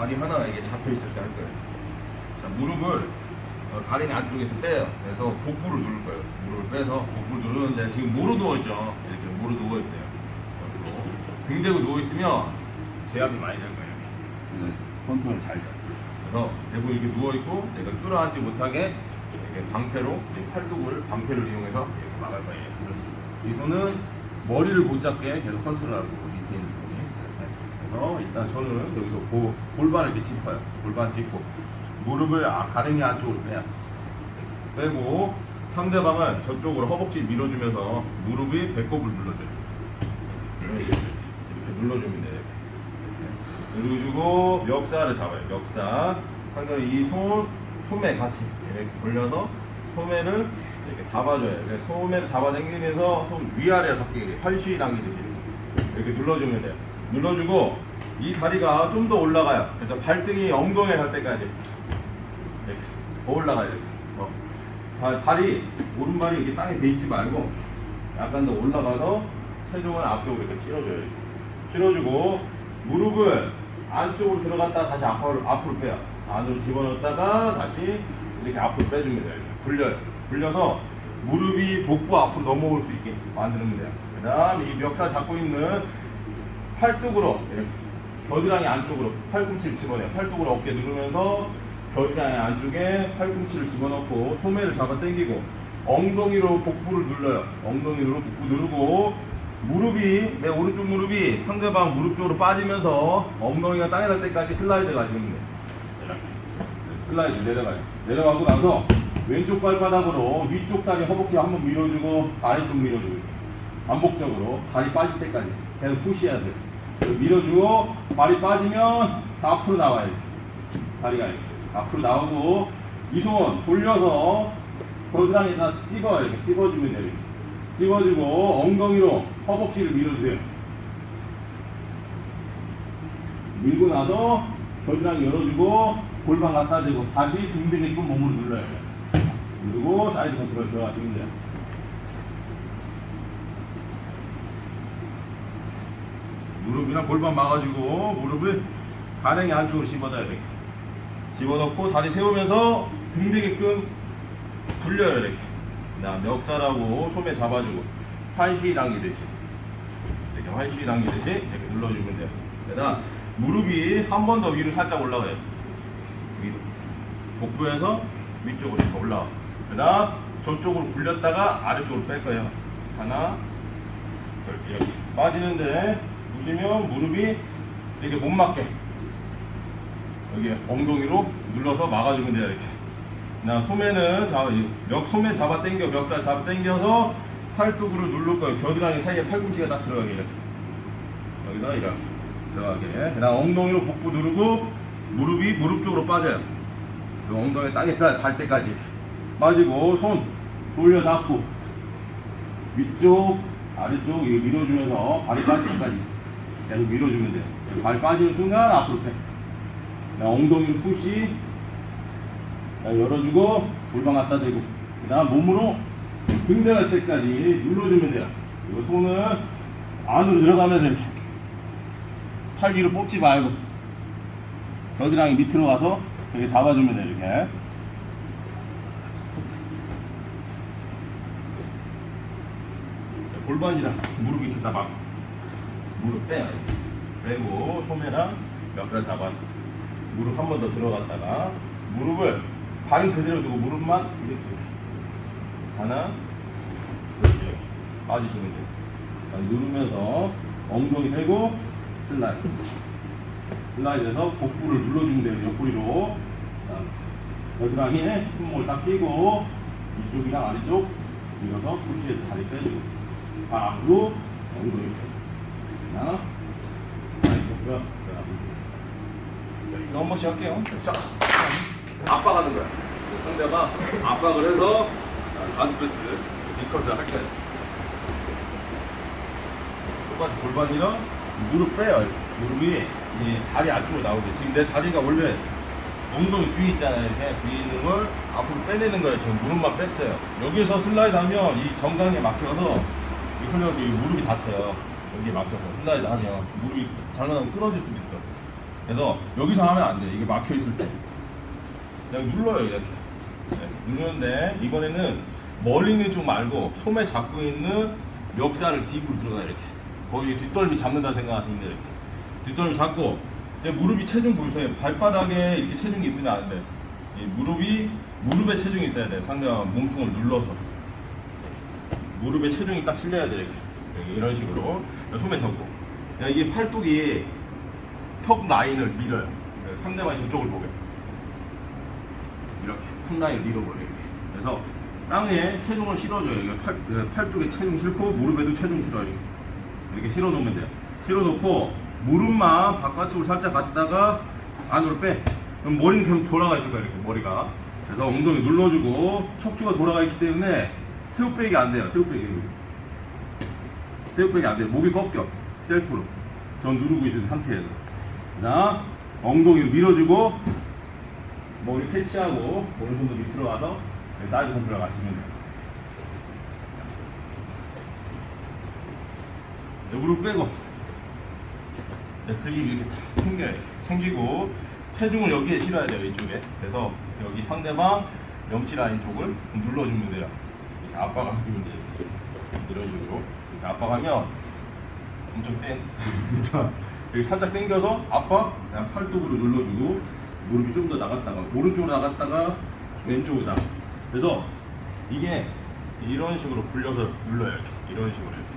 다리 하나가 이게 잡혀 있을 때 할 거예요. 자, 무릎을 어, 가랭이 안쪽에서 빼요. 그래서 복부를 누를 거예요. 무릎을 빼서 복부를 누르는데 지금 모로 누워 있죠. 이렇게 모로 누워 있어요. 옆으로. 등 대고 누워 있으면 제압이 많이 될 거예요. 네, 컨트롤 잘. 그래서 대부분 이렇게 누워 있고 내가 끌어안지 못하게 이렇게 방패로 이제 팔뚝을 방패를 이용해서 이렇게 막을 거예요. 이 손은 머리를 못 잡게 계속 컨트롤하고 밑에 있는 손이. 이렇게. 그래서 일단 저는 여기서 고, 골반을 이렇게 짚어요. 골반 짚고 무릎을 아, 가랭이 안쪽으로 빼요. 빼고 상대방은 저쪽으로 허벅지 밀어주면서 무릎이 배꼽을 눌러줘요. 이렇게, 눌러주면 돼요. 누르주고 멱살을 잡아요. 멱살. 상대방 이손 소매 같이 이렇게 돌려서 소매를 이렇게 잡아줘요. 이렇게 소매를 잡아당기면서 손 위아래를 바뀌게 팔쉬 당기듯이 이렇게 눌러주면 돼요. 눌러주고 이 다리가 좀 더 올라가요. 그래서 발등이 엉덩이에 갈 때까지 이렇게 더 올라가요. 이렇게. 어. 다- 다리 오른발이 이렇게 땅에 대 있지 말고 약간 더 올라가서 체중을 앞쪽으로 이렇게 실어줘요. 이렇게. 실어주고 무릎을 안쪽으로 들어갔다 다시 앞으로, 앞으로 빼요. 안으로 집어넣었다가 다시 이렇게 앞으로 빼줍니다. 이렇게 굴려요. 굴려서 무릎이 복부 앞으로 넘어올 수 있게 만드는 돼요. 그 다음 이 멱살 잡고 있는 팔뚝으로 이렇게 겨드랑이 안쪽으로 팔꿈치를 집어내요. 팔뚝으로 어깨 누르면서 겨드랑이 안쪽에 팔꿈치를 집어넣고 소매를 잡아 당기고 엉덩이로 복부를 눌러요. 엉덩이로 복부 누르고 무릎이 내 오른쪽 무릎이 상대방 무릎 쪽으로 빠지면서 엉덩이가 땅에 닿을 때까지 슬라이드 가지면 돼요. 슬라이드 내려가요. 내려가고 나서 왼쪽 발바닥으로 위쪽 다리 허벅지 한번 밀어주고 아래쪽 밀어주고. 반복적으로 발이 빠질 때까지 계속 푸시해야 돼요. 밀어주고 발이 빠지면 다 앞으로 나와야 돼요. 다리가 이렇게 앞으로 나오고 이 손 돌려서 겨드랑이에다 찍어요. 이렇게 찍어주면 돼요. 찍어주고 엉덩이로 허벅지를 밀어주세요. 밀고 나서 겨드랑이 열어주고 골반 갖다 대고 다시 등등 있고 몸으로 눌러요. 누르고 사이드 컨트롤 들어가시면 돼요. 무릎이랑 골반 막아주고 무릎을 가랭이 안쪽으로 집어넣어야 돼. 집어넣고 다리 세우면서 등 되게끔 굴려요 이렇게. 그다음 멱살하고 소매 잡아주고 환시 당기듯이 이렇게 환시 당기듯이 이렇게 눌러주면 돼요. 그다음 무릎이 한 번 더 위로 살짝 올라가요. 위로 복부에서 위쪽으로 이렇게 올라와. 그다음 저쪽으로 굴렸다가 아래쪽으로 뺄 거예요. 하나, 둘 이렇게 빠지는데 보시면 무릎이 이렇게 못 맞게 여기 엉덩이로 눌러서 막아주면 돼요 이렇게. 나 소매는 잡아 멱 소매 잡아 당겨 멱살 잡아 당겨서 팔뚝으로 누를 거예요. 겨드랑이 사이에 팔꿈치가 딱 들어가게 이렇게. 여기서 이렇게 들어가게. 그다음 엉덩이로 복부 누르고 무릎이 무릎 쪽으로 빠져요. 그 엉덩이 땅에 닿을 때까지 빠지고 손 돌려 잡고 위쪽 아래쪽 밀어주면서 발이 빠질 때까지 계속 밀어주면 돼요. 발 빠지는 순간 앞으로 빼. 그다음 엉덩이로 푸시. 자, 열어주고 골반 갖다 대고. 그 다음 몸으로 등대할 때까지 눌러주면 돼요. 그리고 손은 안으로 들어가면서 이렇게 팔 위로 뽑지 말고 겨드랑이 밑으로 가서 이렇게 잡아주면 돼요 이렇게. 골반이랑 무릎 이렇게 다 막 무릎 빼요 빼고 소매랑 멱살 잡아서 무릎 한 번 더 들어갔다가 무릎을 발은 그대로 두고 무릎만 이렇게 하나 그렇지 빠지시면 돼요. 자, 누르면서 엉덩이 대고 슬라이드. 슬라이드해서 복부를 눌러주면 돼요 옆구리로. 자, 겨드랑이에 손목을 딱 끼고 이쪽이랑 아래쪽 밀어서 푸시해서 다리 빼주고. 발 앞으로 엉덩이 하나 아래쪽으로 이거 한 번씩 할게요. 자, 압박하는 거야. 상대가 압박을 해서 가드패스 리커스 할 거야. 똑같이 골반이랑 무릎 빼요. 무릎이 이 다리 안쪽으로 나오게. 지금 내 다리가 원래 엉덩이 뒤에 있잖아요. 이렇게 뒤에 있는 걸 앞으로 빼내는 거예요. 지금 무릎만 뺐어요. 여기서 슬라이드 하면 이 정강에 막혀서 이 훈련이 무릎이 다쳐요. 여기에 막혀서 슬라이드 하면 무릎이 장난하면 끊어질 수도 있어. 그래서 여기서 하면 안 돼. 이게 막혀 있을 때. 그냥 눌러요 이렇게. 네, 누르는데 이번에는 있는 쪽 말고 소매 잡고 있는 멱살을 딥으로 들어가 이렇게. 거의 뒷덜미 잡는다 생각하시면. 이렇게. 뒷덜미 잡고 이제 무릎이 체중 보세요. 발바닥에 이렇게 체중이 있으면 안 돼. 이 무릎이 무릎에 체중이 있어야 돼. 상대방 몸통을 눌러서 무릎에 체중이 딱 실려야 돼 이렇게. 이렇게 이런 식으로 소매. 야, 이게 팔뚝이 턱 라인을 밀어요. 그래서 상대방이 저쪽을 보게. 이렇게 턱 라인을 밀어버려 이렇게. 그래서 땅에 체중을 실어줘요. 팔, 그 팔뚝에 체중 실고 무릎에도 체중 실어요. 이렇게. 실어 놓으면 돼요. 실어 놓고 무릎만 바깥쪽으로 살짝 갔다가 안으로 빼. 그럼 머리는 계속 돌아가 있을 거야 이렇게 머리가. 그래서 엉덩이 눌러주고 척추가 돌아가 있기 때문에 새우빼기 안 돼요. 새우빼기 새우빼기 안 돼요. 목이 꺾여. 셀프로. 전 누르고 있는 상태에서. 자, 엉덩이 밀어주고 머리 캐치하고 오른손도 밑으로 와서 사이드 컨트롤 가시면 돼요. 네, 무릎 빼고 네, 클립 이렇게 다 생겨요. 생기고 체중을 여기에 실어야 돼요. 이쪽에. 그래서 여기 상대방 염치 라인 쪽을 눌러주면 돼요. 이렇게 압박하면 돼요. 압박하면 엄청 센. 자, 여기 살짝 당겨서 압박, 그냥 팔뚝으로 눌러주고 무릎이 좀 더 나갔다가 오른쪽으로 나갔다가 왼쪽으로 나. 그래서 이게 이런 식으로 굴려서 눌러요. 이렇게. 이런 식으로 이렇게.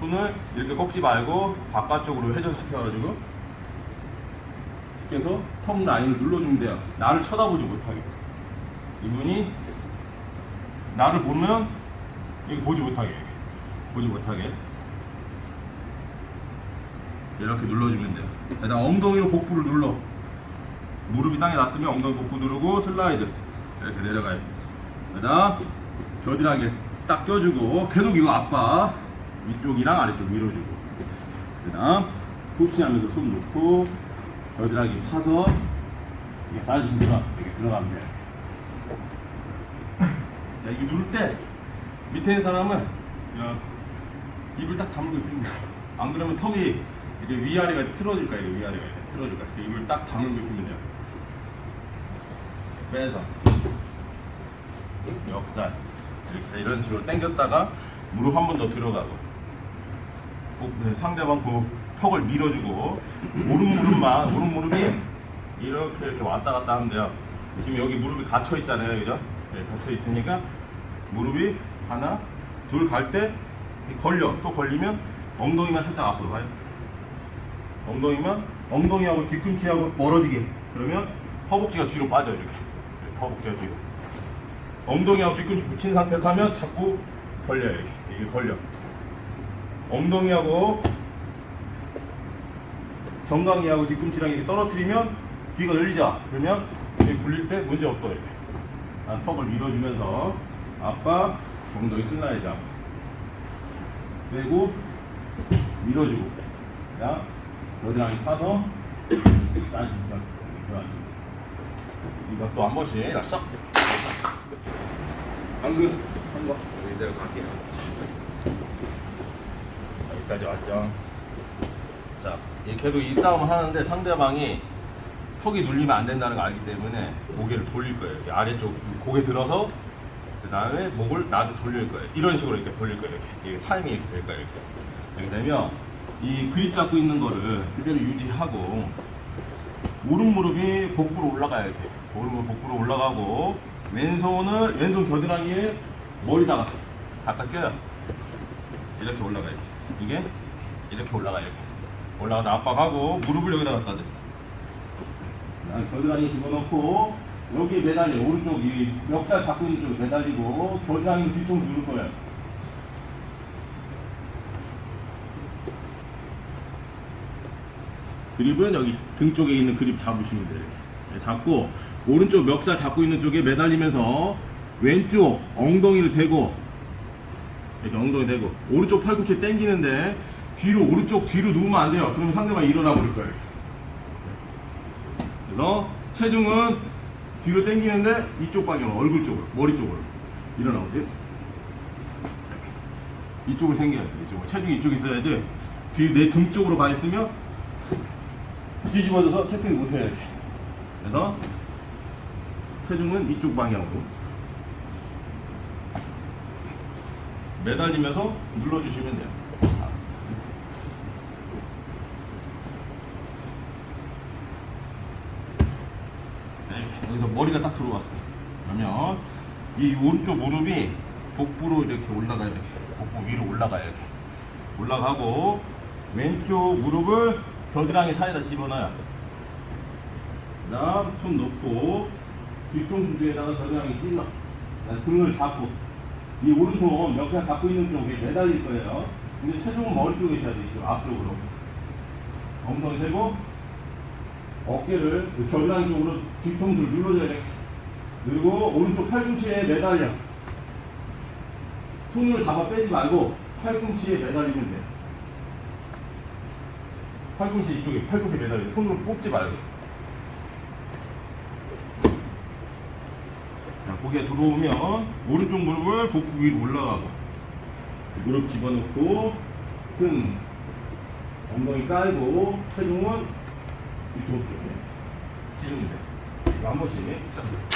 손을 이렇게 꺾지 말고 바깥쪽으로 회전시켜가지고 해서 턱 라인을 눌러주면 돼요. 나를 쳐다보지 못하게. 이분이 나를 보면 여기 보지 못하게. 보지 못하게. 이렇게 눌러주면 돼요. 그다음 엉덩이로 복부를 눌러. 무릎이 땅에 닿으면 엉덩이 복부 누르고 슬라이드 이렇게 내려가요. 그다음 겨드랑이 딱 껴주고 계속 이거 압박 위쪽이랑 아래쪽 밀어주고. 그다음 푸시하면서 손 놓고 겨드랑이 파서 이게 사이드 들어가 이렇게 들어가면 돼요. 자, 이게 누를 때 밑에 있는 사람은 야, 입을 딱 다물고 있습니다. 안 그러면 턱이 이게 위아래가 틀어질. 이게 위아래가 틀어질 거야. 입을 딱 다물고 있으면 돼요. 빼서 역살 이렇게 이런 식으로 당겼다가 무릎 한 번 더 들어가고 꼭, 네, 상대방 그 턱을 밀어주고 오른 무릎만 오른 무릎이 이렇게 이렇게 왔다 갔다 하면 돼요. 지금 여기 무릎이 갇혀 있잖아요, 그죠? 네, 갇혀 있으니까 무릎이 하나, 둘 갈 때 걸려. 또 걸리면 엉덩이만 살짝 앞으로 가요. 엉덩이만 엉덩이하고 뒤꿈치하고 멀어지게. 그러면 허벅지가 뒤로 빠져 요 이렇게. 네, 허벅지가 뒤로. 엉덩이하고 뒤꿈치 붙인 상태에서 하면 자꾸 걸려요 이렇게. 이게 걸려. 엉덩이하고 정강이하고 뒤꿈치랑 이렇게 떨어뜨리면 뒤가 열리자. 그러면 여기 굴릴 때 문제 없어 이렇게. 난 턱을 밀어주면서 아빠 엉덩이 슬라이드 앞. 빼고 밀어주고. 야 겨드랑이 파서 딴 이거 또한 번씩 싹 방금 한번. 이대로 갈게요. 여기까지 왔죠? 자 이렇게도 이 싸움을 하는데 상대방이 턱이 눌리면 안 된다는 걸 알기 때문에 고개를 돌릴 거예요. 아래쪽 고개 들어서 그 다음에 목을 나도 돌릴 거예요 이런 식으로 이렇게 돌릴 거예요 이렇게 이게 타이밍이 이렇게 될 거예요 이렇게 이렇게 되면 이 그립 잡고 있는 거를 그대로 유지하고 오른 무릎이 복부로 올라가야 돼. 오른 무릎 복부로 올라가고 왼손을 왼손 겨드랑이에 머리다가 갖다 껴요. 이렇게 올라가야지. 이게 이렇게 올라가 이렇게 올라가서 압박하고 무릎을 여기다 갖다 대. 겨드랑이 집어넣고 여기 매달려 오른쪽 이 멱살 잡고 있는 쪽에 매달리고 겨드랑이 뒤통수 누를 거예요. 그립은 여기 등 쪽에 있는 그립 잡으시면 돼요. 이렇게. 잡고 오른쪽 멱살 잡고 있는 쪽에 매달리면서 왼쪽 엉덩이를 대고 이렇게 엉덩이 대고 오른쪽 팔꿈치 당기는데 뒤로 오른쪽 뒤로 누우면 안 돼요. 그러면 상대방이 일어나 버릴 거예요. 그래서 체중은 뒤로 당기는데 이쪽 방향 얼굴 쪽으로 머리 쪽으로 일어나오세요. 이쪽으로 생겨야 돼. 이쪽으로 체중이 이쪽에 있어야지 뒤 내 등 쪽으로 가 있으면 뒤집어져서 태핑. 이렇게. 그래서 체중은 이쪽 방향으로 매달리면서 눌러주시면 돼요. 네, 여기서 머리가 딱 들어왔어요. 그러면 이 오른쪽 무릎이 복부로 이렇게 올라가요. 이렇게 복부 위로 올라가요. 이렇게 올라가고 왼쪽 무릎을 겨드랑이 사이에다 집어넣어요. 그다음 손 놓고 뒤통수에다가 겨드랑이 찔러. 등을 잡고 이 오른손 옆에 잡고 있는 쪽에 매달릴 거예요. 근데 체중은 머리 쪽에 있어야 돼. 이쪽 앞쪽으로. 엉덩이 대고 어깨를 그 겨드랑이 쪽으로 뒤통수를 눌러줘야 돼. 그리고 오른쪽 팔꿈치에 매달려. 손을 잡아 빼지 말고 팔꿈치에 매달리면 돼. 팔꿈치 이쪽에 팔꿈치 매달려. 손으로 뽑지 말고. 자, 고개 들어오면 오른쪽 무릎을 복부 위로 올라가고 무릎 집어넣고 등 엉덩이 깔고 체중은 뒤통수 쪽에 찌르면 돼. 이거 한 번씩. 자.